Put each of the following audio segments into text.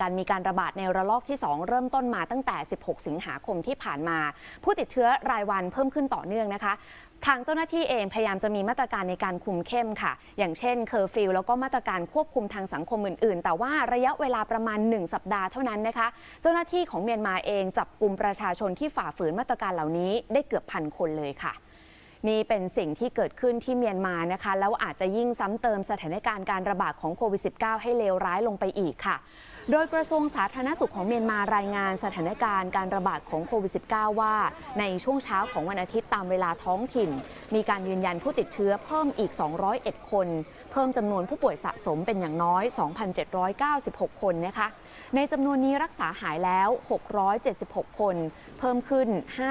การมีการระบาดในระลอกที่ 2 เริ่มต้นมาตั้งแต่ 16 สิงหาคมที่ผ่านมา ผู้ติดเชื้อรายวันเพิ่มขึ้นต่อเนื่องนะคะ ทางเจ้าหน้าที่เองพยายามจะมีมาตรการในการคุมเข้มค่ะ อย่างเช่นเคอร์ฟิวแล้วก็มาตรการควบคุมทางสังคมอื่น ๆ แต่ว่าระยะเวลาประมาณ 1 สัปดาห์เท่านั้นนะคะ เจ้าหน้าที่ของเมียนมาเองจับกลุ่มประชาชนที่ฝ่าฝืนมาตรการเหล่านี้ได้เกือบพันคนเลยค่ะนี่เป็นสิ่งที่เกิดขึ้นที่เมียนมานะคะ แล้วอาจจะยิ่งซ้ำเติมสถานการณ์การระบาดของโควิด -19 ให้เลวร้ายลงไปอีกค่ะ โดยกระทรวงสาธารณสุขของเมียนมารายงานสถานการณ์การระบาดของโควิด -19 ว่า ในช่วงเช้าของวันอาทิตย์ตามเวลาท้องถิ่น มีการยืนยันผู้ติดเชื้อเพิ่มอีก 201 คน เพิ่มจำนวนผู้ป่วยสะสมเป็นอย่างน้อย 2,796 คนนะคะ ในจำนวนนี้รักษาหายแล้ว 676 คน เพิ่มขึ้น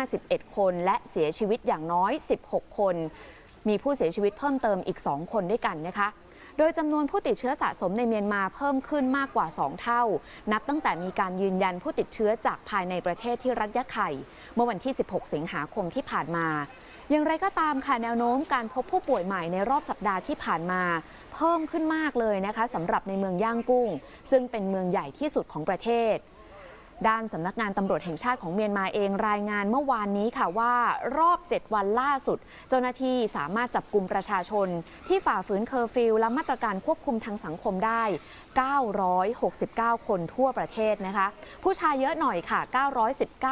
51 คนและเสียชีวิตอย่างน้อย 16 คน มีผู้เสียชีวิตเพิ่มเติมอีก 2 คนด้วยกันนะคะ โดยจำนวนผู้ติดเชื้อสะสมในเมียนมาเพิ่มขึ้นมากกว่า 2 เท่า นับตั้งแต่มีการยืนยันผู้ติดเชื้อจากภายในประเทศที่รัฐยะไข่ เมื่อวันที่ 16 สิงหาคมที่ผ่านมา อย่างไรก็ตามค่ะแนวโน้มการพบผู้ป่วยใหม่ในรอบสัปดาห์ที่ผ่านมา เพิ่มขึ้นมากเลยนะคะสำหรับในเมืองย่างกุ้ง ซึ่งเป็นเมืองใหญ่ที่สุดของประเทศ ด้านสำนักงานตำรวจแห่งชาติของเมียนมาเองรายงานเมื่อวานนี้ค่ะว่ารอบ 7 วันล่าสุด เจ้าหน้าที่สามารถจับกลุ่มประชาชน ที่ฝ่าฝืนเคอร์ฟิวและมาตรการควบคุมทางสังคมได้ 969 คนทั่วประเทศนะคะ ผู้ชายเยอะหน่อยค่ะ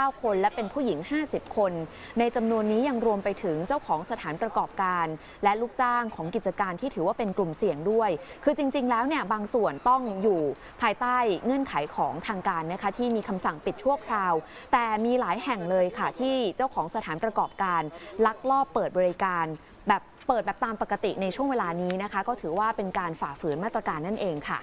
919 คน และเป็นผู้หญิง 50 คน ในจำนวนนี้ยังรวมไปถึงเจ้าของสถานประกอบการ และลูกจ้างของกิจการที่ถือว่าเป็นกลุ่มเสี่ยงด้วย คือจริง ๆ แล้วเนี่ยบางส่วนต้องอยู่ภายใต้เงื่อนไขของทางการนะคะที่มีคำสั่งปิดชั่วคราว แต่มีหลายแห่งเลยค่ะ ที่เจ้าของสถานประกอบการ ลักลอบเปิดบริการแบบเปิดแบบตามปกติในช่วงเวลานี้นะคะ ก็ถือว่าเป็นการฝ่าฝืนมาตรการนั่นเองค่ะ